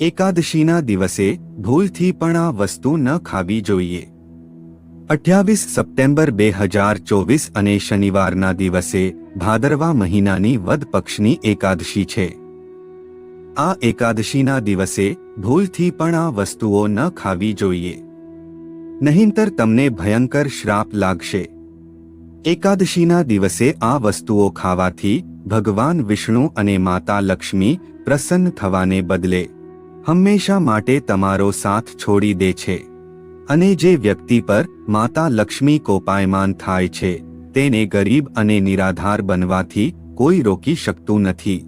એકાદશીના દિવસે ભૂલથી પણ આ વસ્તુ ન ખાવી જોઈએ. અઠ્યાવીસ સપ્ટેમ્બર બે હજાર ચોવીસ અને શનિવારના દિવસે ભાદરવા મહિનાની વદ પક્ષની એકાદશી છે. આ એકાદશીના દિવસે ભૂલથી પણ આ વસ્તુઓ ન ખાવી જોઈએ. નહીંતર તમને ભયંકર શ્રાપ લાગશે. એકાદશીના દિવસે આ વસ્તુઓ ખાવાથી ભગવાન વિષ્ણુ અને માતા લક્ષ્મી પ્રસન્ન થવાને બદલે હંમેશા માટે તમારો સાથ છોડી દે છે. અને જે વ્યક્તિ પર માતા લક્ષ્મી કોપાયમાન થાય છે, તેને ગરીબ અને નિરાધાર બનવાથી કોઈ રોકી શકતું નથી.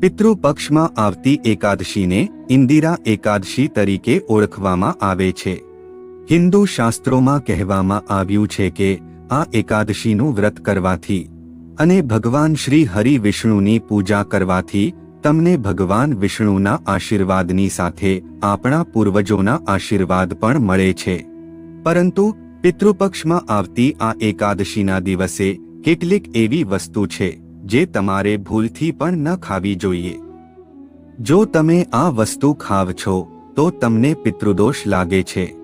પિતૃપક્ષમાં આવતી એકાદશીને ઇન્દિરા એકાદશી તરીકે ઓળખવામાં આવે છે. હિન્દુ શાસ્ત્રોમાં કહેવામાં આવ્યું છે કે, આ એકાદશીનું વ્રત કરવાથી અને ભગવાન શ્રી હરિ વિષ્ણુની પૂજા કરવાથી તમને ભગવાન વિષ્ણુના આશીર્વાદની સાથે આપણા પૂર્વજોના આશીર્વાદ પણ મળે છે. પરંતુ, પિતૃપક્ષમાં આવતી આ એકાદશીના દિવસે કેટલીક એવી વસ્તુ છે જે તમારે ભૂલથી પણ ન ખાવી જોઈએ. જો તમે આ વસ્તુ ખાવ છો, તો તમને પિતૃદોષ લાગે છે.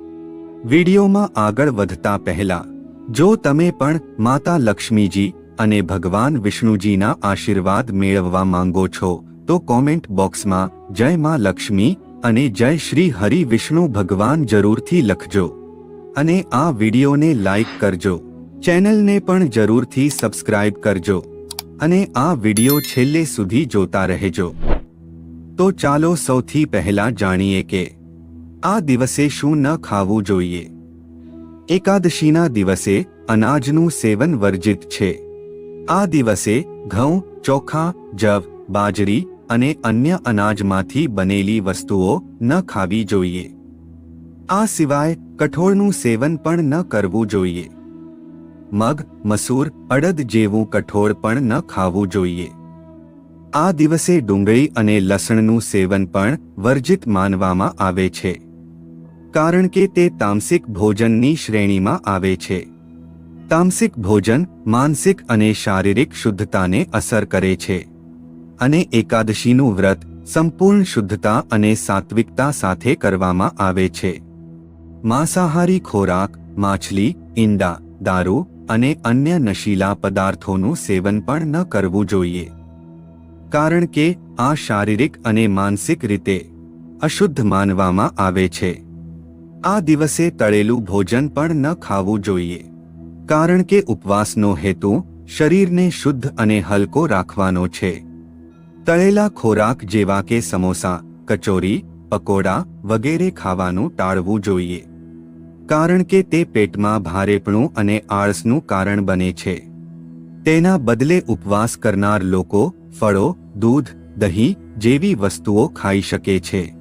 વિડીયોમાં આગળ વધતા પહેલા, જો તમે પણ માતા લક્ષ્મીજી અને ભગવાન વિષ્ણુજીના આશીર્વાદ મેળવવા માંગો છો તો કોમેન્ટ બોક્સમાં, જય માં લક્ષ્મી અને જય શ્રી હરિ વિષ્ણુ ભગવાન જરૂરથી લખજો. અને આ વિડીયોને લાઈક કરજો. ચેનલને પણ જરૂરથી સબસ્ક્રાઇબ કરજો. અને આ વીડિયો છેલ્લે સુધી જોતા રહેજો. તો ચાલો સૌથી પહેલા જાણીએ કે, આ દિવસે શું ન ખાવું જોઈએ? એકાદશીના દિવસે અનાજનું સેવન વર્જિત છે. આ દિવસે ઘઉં, ચોખા, જવ, બાજરી અને અન્ય અનાજમાંથી બનેલી વસ્તુઓ ન ખાવી જોઈએ. આ સિવાય કઠોળનું સેવન પણ ન કરવું જોઈએ. મગ, મસૂર, અડદ જેવું કઠોળ પણ ન ખાવું જોઈએ. આ દિવસે ડુંગળી અને લસણનું સેવન પણ વર્જિત માનવામાં આવે છે. કારણ કે તે તામસિક ભોજનની શ્રેણીમાં આવે છે. તામસિક ભોજન માનસિક અને શારીરિક શુદ્ધતાને અસર કરે છે. અને એકાદશીનું વ્રત સંપૂર્ણ શુદ્ધતા અને સાત્વિકતા સાથે કરવામાં આવે છે. માંસાહારી ખોરાક, માછલી, ઈંડા, દારૂ અને અન્ય નશીલા પદાર્થોનું સેવન પણ ન કરવું જોઈએ. કારણ કે, આ શારીરિક અને માનસિક રીતે અશુદ્ધ માનવામાં આવે છે. આ દિવસે તળેલું ભોજન પણ ન ખાવું જોઈએ. કારણ કે ઉપવાસનો હેતુ શરીરને શુદ્ધ અને હલકો રાખવાનો છે. તળેલા ખોરાક જેવા કે સમોસા, કચોરી, પકોડા વગેરે ખાવાનું ટાળવું જોઈએ. કારણ કે તે પેટમાં ભારેપણું અને આળસનું કારણ બને છે. તેના બદલે ઉપવાસ કરનાર લોકો ફળો, દૂધ, દહીં જેવી વસ્તુઓ ખાઈ શકે છે.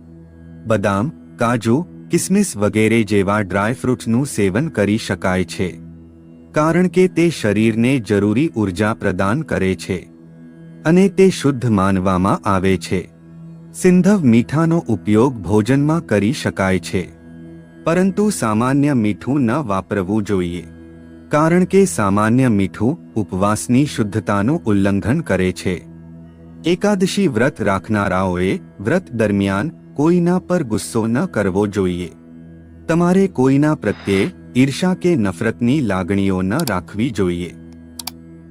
બદામ, કાજુ, કિસમિસ વગેરે જેવા ડ્રાયફ્રૂટ્સનું સેવન કરી શકાય છે. કારણ કે તે શરીરને જરૂરી ઊર્જા પ્રદાન કરે છે. અને તે શુદ્ધ માનવામાં આવે છે. સિંધવ મીઠાનો ઉપયોગ ભોજનમાં કરી શકાય છે. પરંતુ સામાન્ય મીઠું ન વાપરવું જોઈએ. કારણ કે સામાન્ય મીઠું ઉપવાસની શુદ્ધતાનું ઉલ્લંઘન કરે છે. એકાદશી વ્રત રાખનારાઓએ વ્રત દરમિયાન કોઈના પર ગુસ્સો ન કરવો જોઈએ. તમારે કોઈના પ્રત્યે ઈર્ષા કે નફરતની લાગણીઓ ન રાખવી જોઈએ.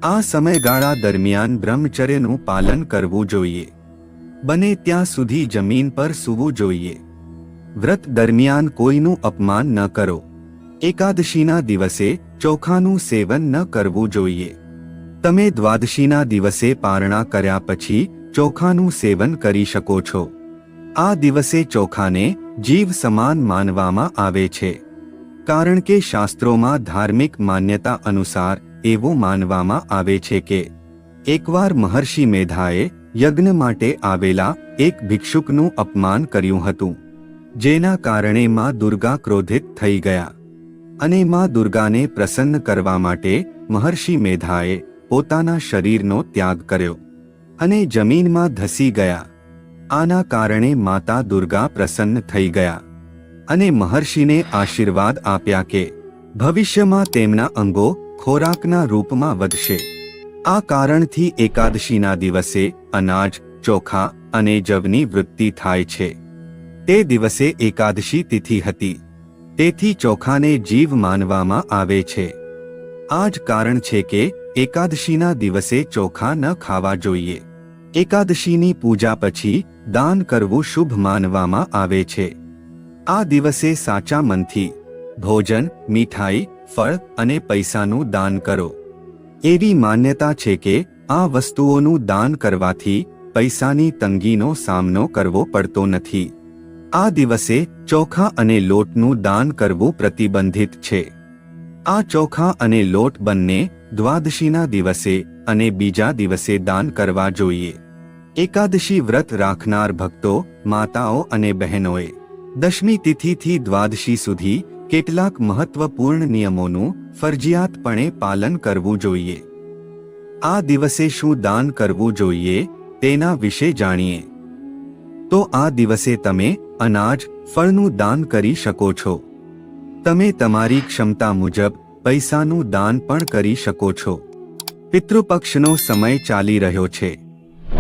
આ સમયગાળા દરમિયાન બ્રહ્મચર્યનું પાલન કરવું જોઈએ. બને ત્યાં સુધી જમીન પર સૂવું જોઈએ. વ્રત દરમિયાન કોઈનું અપમાન ન કરો. એકાદશીના દિવસે ચોખાનું સેવન ન કરવું જોઈએ. તમે દ્વાદશીના દિવસે પારણા કર્યા પછી ચોખાનું સેવન કરી શકો છો. આ દિવસે ચોખાને જીવ સમાન માનવામાં આવે છે. કારણ કે શાસ્ત્રોમાં ધાર્મિક માન્યતા અનુસાર એવું માનવામાં આવે છે કે, એકવાર મહર્ષિ મેધાએ યજ્ઞ માટે આવેલા એક ભિક્ષુકનું અપમાન કર્યું હતું, જેના કારણે માં દુર્ગા ક્રોધિત થઈ ગયા. અને માં દુર્ગાને પ્રસન્ન કરવા માટે મહર્ષિ મેધાએ પોતાના શરીરનો ત્યાગ કર્યો અને જમીનમાં ધસી ગયા. આના કારણે માતા દુર્ગા પ્રસન્ન થઈ ગયા અને મહર્ષિને આશીર્વાદ આપ્યા કે, ભવિષ્યમાં તેમના અંગો ખોરાકના રૂપમાં વધશે. આ કારણથી એકાદશીના દિવસે અનાજ, ચોખા અને જવની વૃત્તિ થાય છે. તે દિવસે એકાદશી તિથિ હતી. તેથી ચોખાને જીવ માનવામાં આવે છે. આ જ કારણ છે કે એકાદશીના દિવસે ચોખા ન ખાવા જોઈએ. એકાદશીની પૂજા પછી દાન કરવું શુભ માનવામાં આવે છે. આ દિવસે સાચા મનથી ભોજન, મીઠાઈ, ફળ અને પૈસાનું દાન કરો. એવી માન્યતા છે કે આ વસ્તુઓનું દાન કરવાથી પૈસાની તંગીનો સામનો કરવો પડતો નથી. આ દિવસે ચોખા અને લોટનું દાન કરવું પ્રતિબંધિત છે. આ ચોખા અને લોટ બંને દ્વાદશીના દિવસે અને બીજા દિવસે દાન કરવા જોઈએ. એકાદશી વ્રત રાખનાર ભક્તો, માતાઓ અને બહેનોએ દશમી તિથિથી દ્વાદશી સુધી કેટલાક મહત્વપૂર્ણ નિયમોનું ફરજિયાતપણે પાલન કરવું જોઈએ. આ દિવસે શું દાન કરવું જોઈએ તેના વિશે જાણીએ. તો આ દિવસે તમે અનાજ, ફળનું દાન કરી શકો છો. તમે તમારી ક્ષમતા મુજબ પૈસાનું દાન પણ કરી શકો છો. પિતૃપક્ષનો સમય ચાલી રહ્યો છે.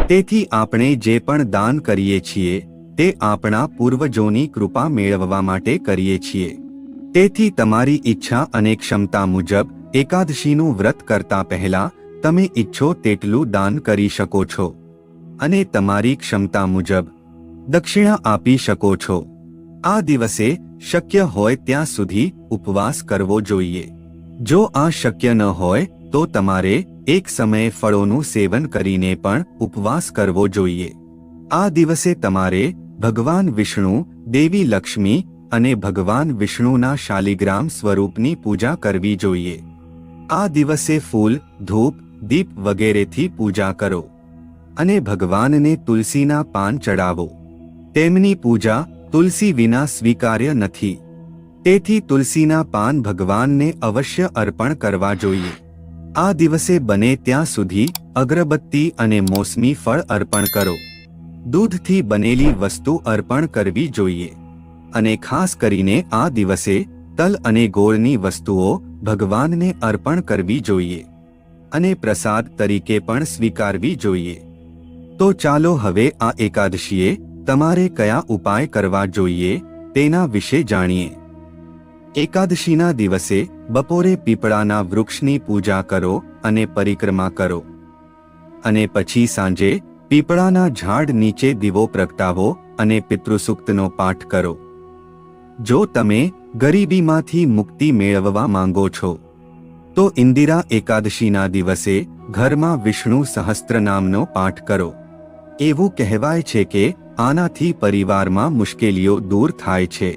તેથી આપણે જે પણ દાન કરીએ છીએ, તે આપણા પૂર્વજોની કૃપા મેળવવા માટે કરીએ છીએ. તેથી તમારી ઈચ્છા અને ક્ષમતા મુજબ એકાદશીનું વ્રત કરતા પહેલા તમે ઈચ્છો તેટલું દાન કરી શકો છો. અને તમારી ક્ષમતા મુજબ દક્ષિણા આપી શકો છો. આ દિવસે શક્ય હોય ત્યાં સુધી ઉપવાસ કરવો જોઈએ. જો આ શક્ય ન હોય, તો તમારે એક સમયે ફળોનું સેવન કરીને પણ ઉપવાસ કરવો જોઈએ. આ દિવસે તમારે ભગવાન વિષ્ણુ, દેવી લક્ષ્મી અને ભગવાન વિષ્ણુના શાલિગ્રામ સ્વરૂપની પૂજા કરવી જોઈએ. આ દિવસે ફૂલ, ધૂપ, દીપ વગેરેથી પૂજા કરો. અને ભગવાનને તુલસીના પાન ચડાવો તેમની પૂજા તુલસી વિના સ્વીકાર્ય નથી. તેથી તુલસીના પાન ભગવાનને અવશ્ય અર્પણ કરવા જોઈએ. આ દિવસે બને ત્યાં સુધી અગરબત્તી અને મોસમી ફળ અર્પણ કરો. દૂધથી બનેલી વસ્તુ અર્પણ કરવી જોઈએ. અને ખાસ કરીને આ દિવસે તલ અને ગોળની વસ્તુઓ ભગવાનને અર્પણ કરવી જોઈએ અને પ્રસાદ તરીકે પણ સ્વીકારવી જોઈએ. તો ચાલો હવે આ એકાદશીએ તમારે કયા ઉપાય કરવા જોઈએ તેના વિશે જાણીએ. એકાદશીના દિવસે બપોરે પીપળાના વૃક્ષની પૂજા કરો અને પરિક્રમા કરો. અને પછી સાંજે પીપળાના ઝાડ નીચે દીવો પ્રગટાવો અને પિતૃસૂક્તનો પાઠ કરો. જો તમે ગરીબીમાંથી મુક્તિ મેળવવા માંગો છો, તો ઇન્દિરા એકાદશીના દિવસે ઘરમાં વિષ્ણુ સહસ્ત્રનામનો પાઠ કરો. એવું કહેવાય છે કે આનાથી પરિવારમાં મુશ્કેલીઓ દૂર થાય છે.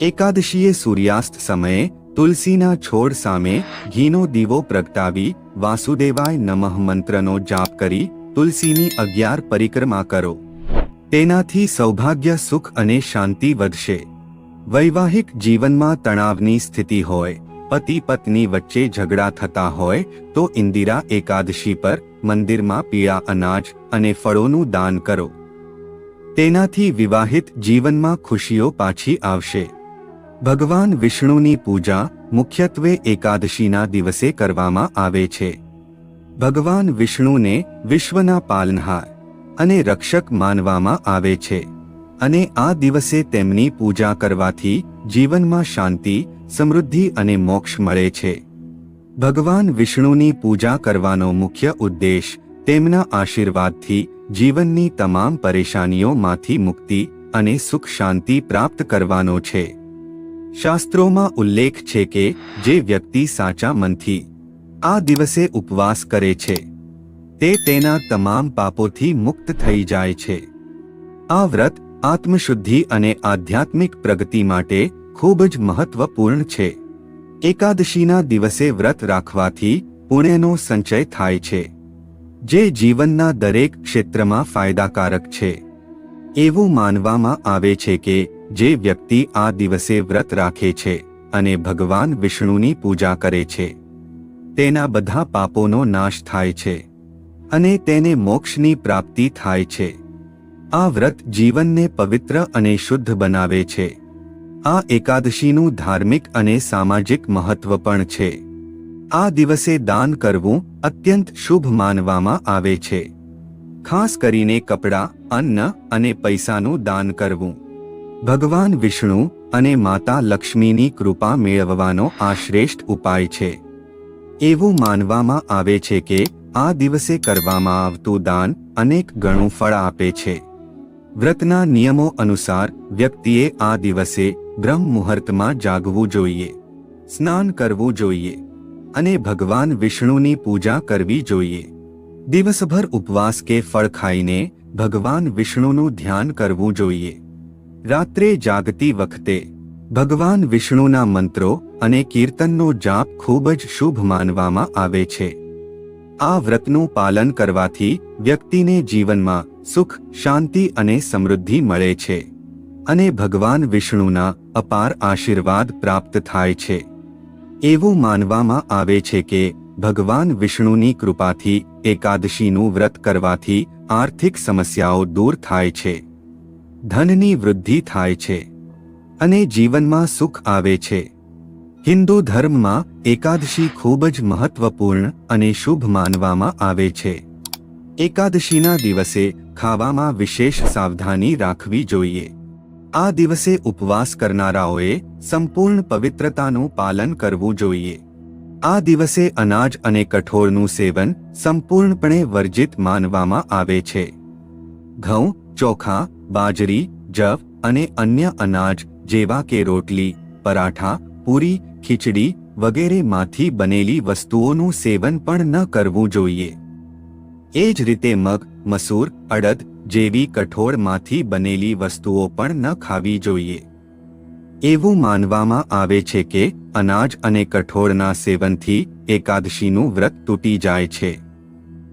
એકાદશીએ સૂર્યાસ્ત સમયે તુલસીના છોડ સામે ઘીનો દીવો પ્રગટાવી વાસુદેવાય નમઃ મંત્રનો જાપ કરી તુલસીની અગિયાર પરિક્રમા કરો. તેનાથી સૌભાગ્ય, સુખ અને શાંતિ વધશે. વૈવાહિક જીવનમાં તણાવની સ્થિતિ હોય પતિ પત્ની વચ્ચે ઝઘડા થતા હોય, તો ઇન્દિરા એકાદશી પર મંદિરમાં પીળા અનાજ અને ફળોનું દાન કરો. તેનાથી વિવાહિત જીવનમાં ખુશીઓ પાછી આવશે. ભગવાન વિષ્ણુની પૂજા મુખ્યત્વે એકાદશીના દિવસે કરવામાં આવે છે. ભગવાન વિષ્ણુને વિશ્વના પાલનહાર અને રક્ષક માનવામાં આવે છે. અને આ દિવસે તેમની પૂજા કરવાથી જીવનમાં શાંતિ, સમૃદ્ધિ અને મોક્ષ મળે છે. ભગવાન વિષ્ણુની પૂજા કરવાનો મુખ્ય ઉદ્દેશ તેમના આશીર્વાદથી જીવનની તમામ પરેશાનીઓમાંથી મુક્તિ અને સુખ શાંતિ પ્રાપ્ત કરવાનો છે. શાસ્ત્રોમાં ઉલ્લેખ છે કે જે વ્યક્તિ સાચા મનથી આ દિવસે ઉપવાસ કરે છે, તે તેના તમામ પાપોથી મુક્ત થઈ જાય છે. આ વ્રત આત્મશુદ્ધિ અને આધ્યાત્મિક પ્રગતિ માટે ખૂબ જ મહત્વપૂર્ણ છે. એકાદશીના દિવસે વ્રત રાખવાથી પુણ્યનો સંચય થાય છે. જે જીવનના દરેક ક્ષેત્રમાં ફાયદાકારક છે. એવું માનવામાં આવે છે કે જે વ્યક્તિ આ દિવસે વ્રત રાખે છે અને ભગવાન વિષ્ણુની પૂજા કરે છે, તેના બધા પાપોનો નાશ થાય છે અને તેને મોક્ષની પ્રાપ્તિ થાય છે. આ વ્રત જીવનને પવિત્ર અને શુદ્ધ બનાવે છે. આ એકાદશીનું ધાર્મિક અને સામાજિક મહત્વ પણ છે. આ દિવસે દાન કરવું અત્યંત શુભ માનવામાં આવે છે. ખાસ કરીને કપડાં, અન્ન અને પૈસાનું દાન કરવું. ભગવાન વિષ્ણુ અને માતા લક્ષ્મીની કૃપા મેળવવાનો આ શ્રેષ્ઠ ઉપાય છે. એવું માનવામાં આવે છે કે આ દિવસે કરવામાં આવતું દાન અનેક ગણું ફળ આપે છે. વ્રતના નિયમો અનુસાર વ્યક્તિએ આ દિવસે બ્રહ્મ મુહૂર્તમાં જાગવું જોઈએ, સ્નાન કરવું જોઈએ અને ભગવાન વિષ્ણુની પૂજા કરવી જોઈએ. દિવસભર ઉપવાસ કે ફળ ખાઈને ભગવાન વિષ્ણુનું ધ્યાન કરવું જોઈએ. રાત્રે જાગતી વખતે ભગવાન વિષ્ણુના મંત્રો અને કીર્તનનો જાપ ખૂબ જ શુભ માનવામાં આવે છે. આ વ્રતનું પાલન કરવાથી વ્યક્તિને જીવનમાં સુખ, શાંતિ અને સમૃદ્ધિ મળે છે અને ભગવાન વિષ્ણુના અપાર આશીર્વાદ પ્રાપ્ત થાય છે. એવું માનવામાં આવે છે કે ભગવાન વિષ્ણુની કૃપાથી એકાદશીનું વ્રત કરવાથી આર્થિક સમસ્યાઓ દૂર થાય છે. ધનની વૃદ્ધિ થાય છે અને જીવનમાં સુખ આવે છે. હિન્દુ ધર્મમાં એકાદશી ખૂબ જ મહત્વપૂર્ણ અને શુભ માનવામાં આવે છે. એકાદશીના દિવસે ખાવામાં વિશેષ સાવધાની રાખવી જોઈએ. આ દિવસે ઉપવાસ કરનારાઓએ સંપૂર્ણ પવિત્રતાનું પાલન કરવું જોઈએ. આ દિવસે અનાજ અને કઠોળનું સેવન સંપૂર્ણપણે વર્જિત માનવામાં આવે છે. ઘઉં, ચોખા, બાજરી, જવ અને અન્ય અનાજ જેવા કે રોટલી, પરાઠા, પૂરી, ખીચડી વગેરેમાંથી બનેલી વસ્તુઓનું સેવન પણ ન કરવું જોઈએ. એ જ રીતે મગ મસૂર, અડદ જેવી કઠોળમાંથી બનેલી વસ્તુઓ પણ ન ખાવી જોઈએ. એવું માનવામાં આવે છે કે અનાજ અને કઠોળના સેવનથી એકાદશીનું વ્રત તૂટી જાય છે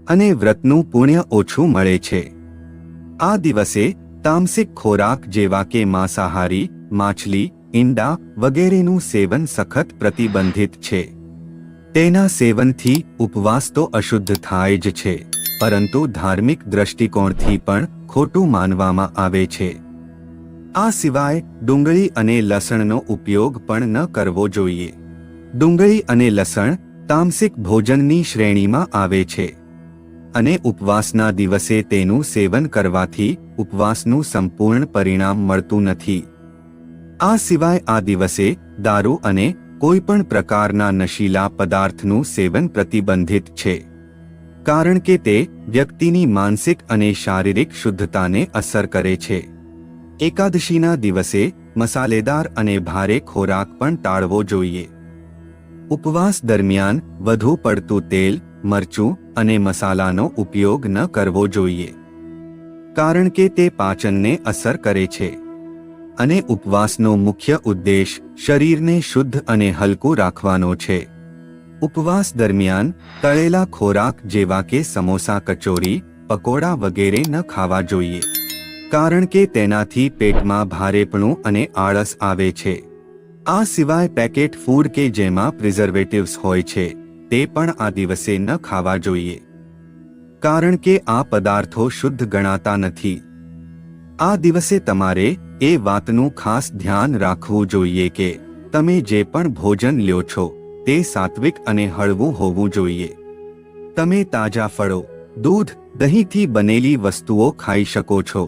અને વ્રતનું પુણ્ય ઓછું મળે છે. આ દિવસે તામસિક ખોરાક જેવા કે માંસાહારી, માછલી, ઈંડા વગેરેનું સેવન સખત પ્રતિબંધિત છે. તેના સેવનથી ઉપવાસ તો અશુદ્ધ થાય જ છે. પરંતુ ધાર્મિક દ્રષ્ટિકોણથી પણ ખોટું માનવામાં આવે છે. આ સિવાય ડુંગળી અને લસણનો ઉપયોગ પણ ન કરવો જોઈએ. ડુંગળી અને લસણ તામસિક ભોજનની શ્રેણીમાં આવે છે. અને ઉપવાસના દિવસે તેનું સેવન કરવાથી ઉપવાસનું સંપૂર્ણ પરિણામ મળતું નથી. આ સિવાય આ દિવસે દારૂ અને કોઈપણ પ્રકારના નશીલા પદાર્થનું સેવન પ્રતિબંધિત છે. કારણ કે તે વ્યક્તિની માનસિક અને શારીરિક શુદ્ધતાને અસર કરે છે. એકાદશીના દિવસે મસાલેદાર અને ભારે ખોરાક પણ ટાળવો જોઈએ. ઉપવાસ દરમિયાન વધુ પડતું તેલ, મરચું અને મસાલાનો ઉપયોગ ન કરવો જોઈએ. કારણ કે તે પાચનને અસર કરે છે. અને ઉપવાસનો મુખ્ય ઉદ્દેશ શરીરને શુદ્ધ અને હલકું રાખવાનો છે. ઉપવાસ દરમિયાન તળેલા ખોરાક જેવા કે સમોસા, કચોરી, પકોડા વગેરે ન ખાવા જોઈએ. કારણ કે તેનાથી પેટમાં ભારેપણું અને આળસ આવે છે. આ સિવાય પેકેટ ફૂડ કે જેમાં પ્રિઝર્વેટિવ્સ હોય છે, તે પણ આ દિવસે ન ખાવા જોઈએ. કારણ કે આ પદાર્થો શુદ્ધ ગણાતા નથી. આ દિવસે તમારે એ વાતનું ખાસ ધ્યાન રાખવું જોઈએ કે તમે જે પણ ભોજન લ્યો છો તે સાત્વિક અને હળવું હોવું જોઈએ. તમે તાજા ફળો, દૂધ, દહીંથી બનેલી વસ્તુઓ ખાઈ શકો છો.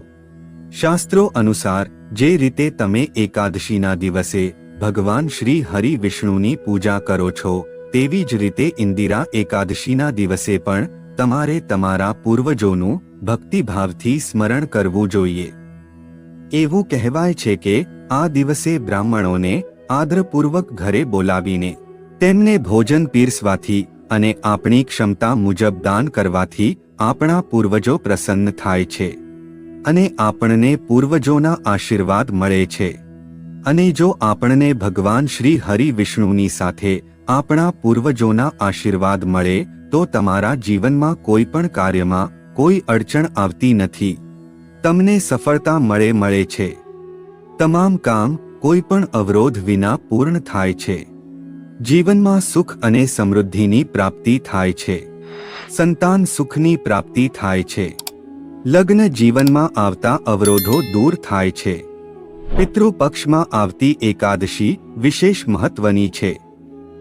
શાસ્ત્રો અનુસાર, જે રીતે તમે એકાદશીના દિવસે ભગવાન શ્રી હરિ વિષ્ણુની પૂજા કરો છો, તેવી જ રીતે ઇન્દિરા એકાદશીના દિવસે પણ તમારે તમારા પૂર્વજોનું ભક્તિભાવથી સ્મરણ કરવું જોઈએ. એવું કહેવાય છે કે, આ દિવસે બ્રાહ્મણોને આદરપૂર્વક ઘરે બોલાવીને તેમને ભોજન પીરસવાથી અને આપણી ક્ષમતા મુજબ દાન કરવાથી આપણા પૂર્વજો પ્રસન્ન થાય છે. અને આપણને પૂર્વજોના આશીર્વાદ મળે છે. અને જો આપણને ભગવાન શ્રી હરિ વિષ્ણુની સાથે આપણા પૂર્વજોના આશીર્વાદ મળે, તો તમારા જીવનમાં કોઈ પણ કાર્યમાં કોઈ અડચણ આવતી નથી. તમને સફળતા મળે મળે છે. તમામ કામ કોઈ પણ અવરોધ વિના પૂર્ણ થાય છે. જીવનમાં સુખ અને સમૃદ્ધિની પ્રાપ્તિ થાય છે. સંતાન સુખની પ્રાપ્તિ થાય છે. લગ્ન જીવનમાં આવતા અવરોધો દૂર થાય છે. પિતૃપક્ષમાં આવતી એકાદશી વિશેષ મહત્વની છે.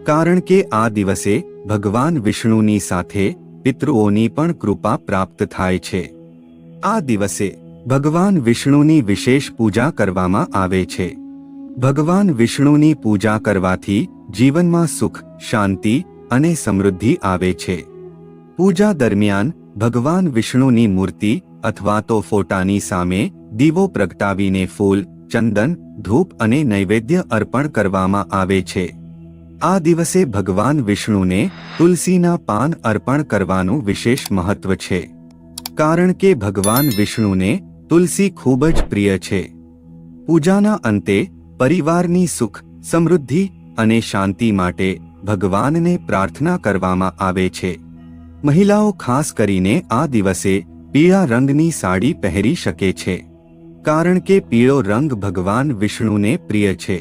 કારણ કે આ દિવસે ભગવાન વિષ્ણુની સાથે પિતૃઓની પણ કૃપા પ્રાપ્ત થાય છે. આ દિવસે ભગવાન વિષ્ણુની વિશેષ પૂજા કરવામાં આવે છે. ભગવાન વિષ્ણુની પૂજા કરવાથી જીવનમાં સુખ, શાંતિ અને સમૃદ્ધિ આવે છે. પૂજા દરમિયાન ભગવાન વિષ્ણુની મૂર્તિ અથવા તો ફોટાની સામે દીવો પ્રગટાવીને ફૂલ, ચંદન, ધૂપ અને નૈવેદ્ય અર્પણ કરવામાં આવે છે. આ દિવસે ભગવાન વિષ્ણુને તુલસીના પાન અર્પણ કરવાનું વિશેષ મહત્વ છે. કારણ કે ભગવાન વિષ્ણુને તુલસી ખૂબ જ પ્રિય છે. પૂજાના અંતે પરિવારની સુખ, સમૃદ્ધિ અને શાંતિ માટે ભગવાનને પ્રાર્થના કરવામાં આવે છે. મહિલાઓ ખાસ કરીને આ દિવસે પીળા રંગની સાડી પહેરી શકે છે. કારણ કે પીળો રંગ ભગવાન વિષ્ણુને પ્રિય છે.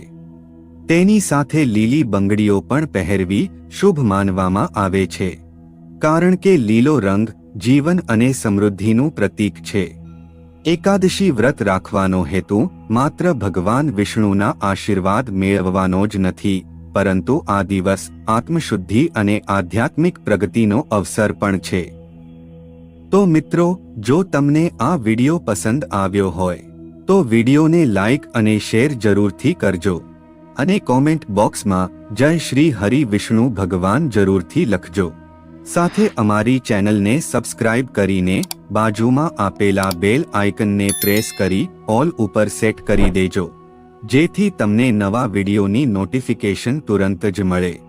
તેની સાથે લીલી બંગડીઓ પણ પહેરવી શુભ માનવામાં આવે છે. કારણ કે લીલો રંગ જીવન અને સમૃદ્ધિનું પ્રતીક છે. એકાદશી વ્રત રાખવાનો હેતુ માત્ર ભગવાન વિષ્ણુના આશીર્વાદ મેળવવાનો જ નથી. પરંતુ આ દિવસ આત્મશુદ્ધિ અને આધ્યાત્મિક પ્રગતિનો અવસર પણ છે. તો મિત્રો, જો તમને આ વિડિયો પસંદ આવ્યો હોય, તો વિડિયોને લાઈક અને શેર જરૂરથી કરજો. અને કોમેન્ટ બોક્સમાં જય શ્રી હરિ વિષ્ણુ ભગવાન જરૂરથી લખજો. સાથે અમારી ચેનલને સબસ્ક્રાઇબ કરીને બાજુમાં આપેલા બેલ આઇકનને પ્રેસ કરી ઓલ ઉપર સેટ કરી દેજો. જેથી તમને નવા વિડિયોની નોટિફિકેશન તુરંત જ મળે.